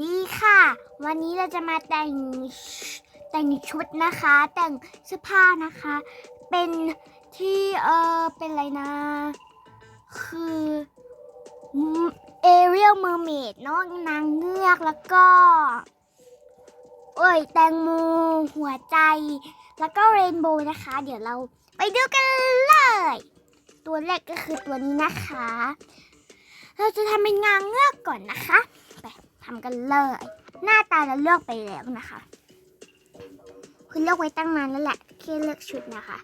ดีค่ะ วันนี้เราจะมาแต่งแต่งชุดนะคะ แต่งเสื้อผ้านะคะ เป็นที่เออเป็นอะไรนะ คือเอเรียลเมอร์เมดเนาะนางเงือกแล้วก็เอ้ยแตงโมหัวใจ แล้วก็เรนโบว์นะคะ เดี๋ยวเราไปดูกันเลย ตัวแรกก็คือตัวนี้นะคะ เราจะทำเป็นงางเงือกก่อนนะคะ ทำกันเลย หน้าตาเราเลือกไปแล้วนะคะ คุณเลือกไว้ตั้งนานแล้วแหละแค่เลือกชุดนะคะ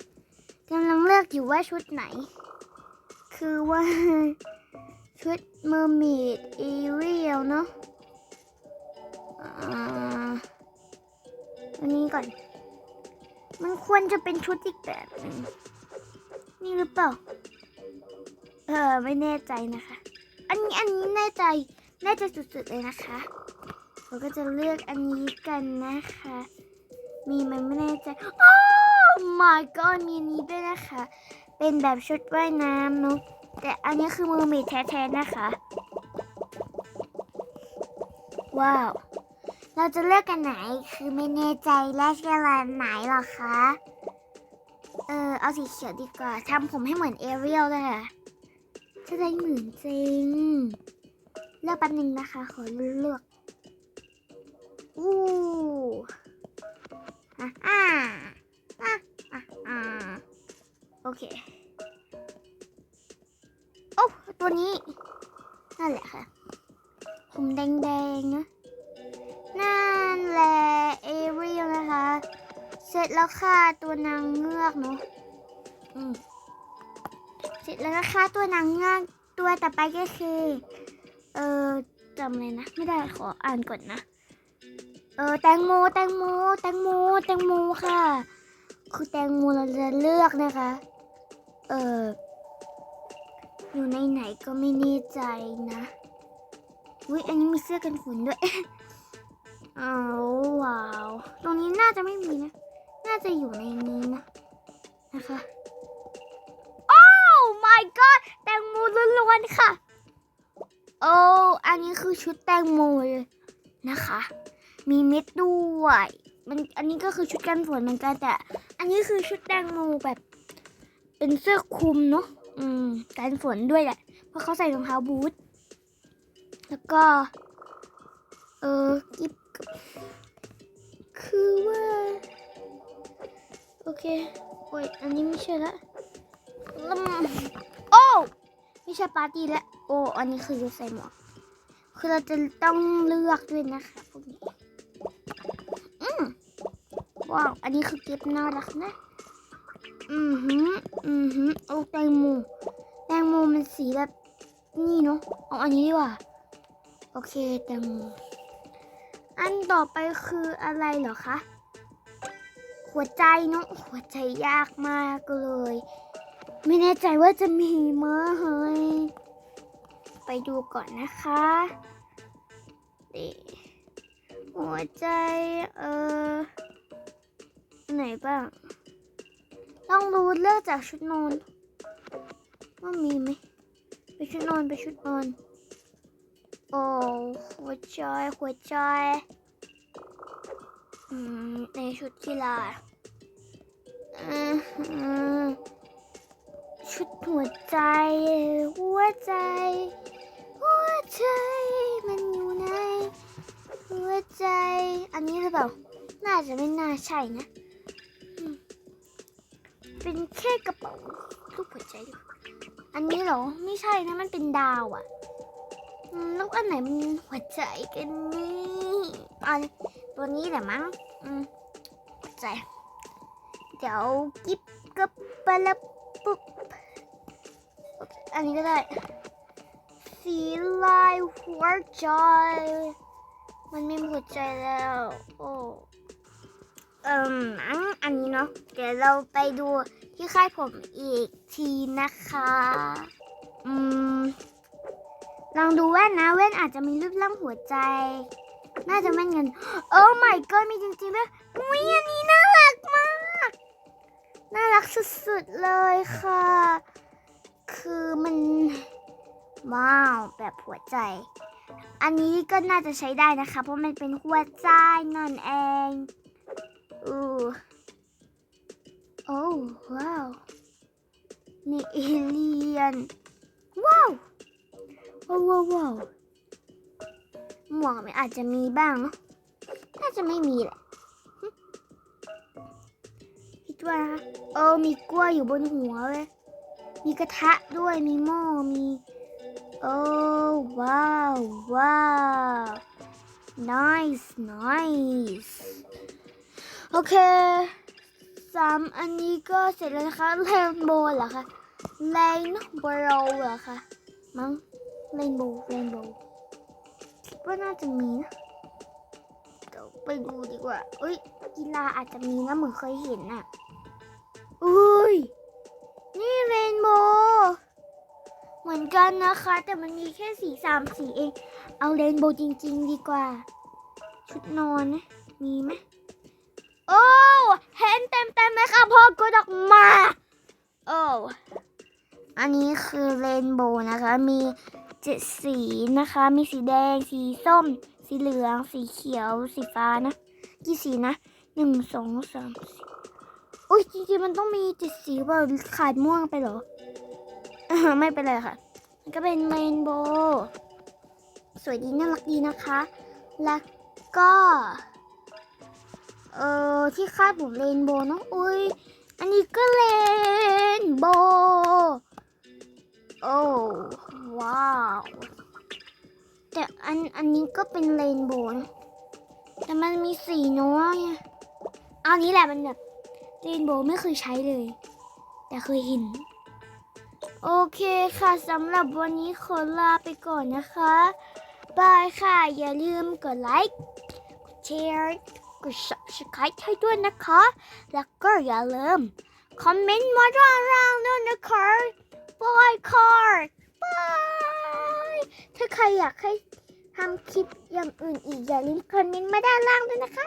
กำลังเลือกอยู่ว่าชุดไหน คือว่าชุดเมอร์เมดเอเรียลเนาะอ่าอันนี้ก่อน มันควรจะเป็นชุดอีกแบบหนึงนี่หรือเปล่า เออไม่แน่ใจนะคะ อันนี้อันนี้แน่ใจ น่ใจสุดๆเลยนะคะเราก็จะเลือกอันนี้กันนะคะ มีมันไม่แน่ใจโอ้ my god มีอันนี้ด้วยนะคะ เป็นแบบชุดว่ายน้ำเนอะแต่อันนี้คือมือมดแท้ๆนะคะ ว้าว เราจะเลือกกันไหนคือไม่แน่ใจและเชื่อร้านไหนหรอคะเออเอาสีเขียวดีกว่าทำผมให้เหมือนเอเรียลเลยค่ะจะได้เหมือนจริง เลือกแป๊บนึงนะคะ ขอเลือกอู้อะอ่าอะอะโอเค โอ้ตัวนี้ นั่นแหละค่ะ ผมแดงๆนะ นั่นแหละ เอเรียลนะคะ เสร็จแล้วค่ะ ตัวนางเงือกเนาะอืมเสร็จแล้วนะคะ ตัวนางเงือกตัวต่อไปก็คือ เออจำเลยนะ ไม่ได้ขออ่านก่อนนะ เออแตงโมแตงโมแตงโมแตงโมค่ะ คือแตงโมเราจะเลือกนะคะ เอออยู่ในไหนก็ไม่แน่ใจนะอุ้ยอันนี้มีเสื้อกันฝนด้วยอ้าวว้าว ตรงนี้น่าจะไม่มีนะ น่าจะอยู่ในนี้นะ นะคะ โอ้ my god แตงโมล้วนๆค่ะ โอ้อันนี้คือชุดแตงโมเลยนะคะ มีเม็ดด้วย มันอันนี้ก็คือชุดกันฝนเหมือนกันแต่ อันนี้คือชุดแตงโมแบบ เป็นเสื้อคลุมเนาะอืมกันฝนด้วยแหละ เพราะเขาใส่รองเท้าบูทแล้วก็ เออกิบคือว่า โอเคโอ้ยอันนี้ไม่ใช่ละโอ้ไม่ใช่ปาร์ตี้แล้ว โอ้อันนี้คือใส่หมวก คือเราจะต้องเลือกด้วยนะคะพวกนี้อืมว้าว อันนี้คือเก็บน่ารักนะ อือหือ อือหือโอ้แตงโมแตงโมมันสีแบบนี่เนาะ เอาอันนี้ดีกว่า โอเคแตงโม อันต่อไปคืออะไรเหรอคะ หัวใจเนาะ หัวใจยากมากเลย ไม่แน่ใจว่าจะมีไหม ไปดูก่อนนะคะนี่หัวใจ เออไหนบ้าง ต้องรู้เลือกจากชุดนอนว่ามีไหมไปชุดนอนไปชุดนอนโอ้หัวใจหัวใจในชุดกีฬาชุดหัวใจ หัวใจ ใจมันอยู่ในหัวใจ อันนี้หรือเปล่า น่าจะไม่น่าใช่นะ เป็นแค่กระเป๋ารูปหัวใจดอันนี้เหรอ ไม่ใช่นะ มันเป็นดาวอะล้วอันไหนมันหัวใจกันนี่อันตัวนี้แหละมั้ง อืมหัวใจ เดี๋ยวกิ๊บกับปะละปุ๊บอันนี้ก็ได้ สีลายหัวใจ มันไม่มีหัวใจแล้ว โอ้เอ่มอันอันนี้เนาะเดี๋ยวเราไปดูที่ค่ายผมอีกทีนะคะ อืม ลองดูแว่นนะ แว่นอาจจะมีรูปร่างหัวใจ น่าจะแม่นเงินโอ้ my god มีจริงๆด้วยอุ้ยอันนี้น่ารักมาก น่ารักสุดๆเลยค่ะ คือมัน ว้าว แบบหัวใจ อันนี้ก็น่าจะใช้ได้นะคะ เพราะมันเป็นหัวใจนั่นเองอือโอ้ว้าวนี่เอเลียน ว้าว ว้าวว้าวาวหมวกมันอาจจะมีบ้างเนอะน่าจะไม่มีแหละคิดว่านะคะเออมีกล้วยอยู่บนหัวเลยมีกระทะด้วยมีหม้อมี โอ้ว้าวว้าว nice nice โอเคสามอันนี้ก็เสร็จแล้วนะคะเรนโบว์เหรอคะเรนโบว์เหรอคะมั้งเรนโบว์เรนโบว์คิดว่าน่าจะมีนะเดี๋ยวไปดูดีกว่าเอ้ยกีฬาอาจจะมีนะเหมือนเคยเห็นน่ะอุ้ย นี่เรนโบว์ เหมือนกันนะคะ แต่มันมีแค่สีสามสีเอง เอาเรนโบว์จริง ๆ ดีกว่า ชุดนอนนะมีไหมโอ้เห็นเต็มเต็มๆเลยค่ะพ่อกดออกมา โอ้อันนี้คือเรนโบว์นะคะ มีเจ็ดสีนะคะ มีสีแดง สีส้ม สีเหลือง สีเขียว สีฟ้านะ กี่สีนะหนึ่งสองสามสี่อุ้ยจริงๆมันต้องมีเจ็ดสีเปล่าขาดม่วงไปเหรอ ไม่เป็นไรค่ะ มันก็เป็นเรนโบว์สวยดีน่ารักดีนะคะ แล้วก็เออที่คาดผมเรนโบว์เนอะอุ้ยอันนี้ก็เรนโบว์โอ้ว้าวแต่อันอันนี้ก็เป็นเรนโบว์นะแต่มันมีสีน้อยอะเอานี้แหละมันแบบเรนโบว์ไม่เคยใช้เลย แต่เคยเห็น โอเคค่ะสำหรับวันนี้ขอลาไปก่อนนะคะบายค่ะ อย่าลืมกดไลค์กดแชร์กด subscribe ให้ด้วยนะคะ แล้วก็อย่าลืมคอมเมนต์มาด้านล่างด้วยนะคะบายค่ะบายถ้าใครอยากให้ทำคลิปอย่างอื่นอีกอย่าลืมคอมเมนต์มาด้านล่างด้วยนะคะ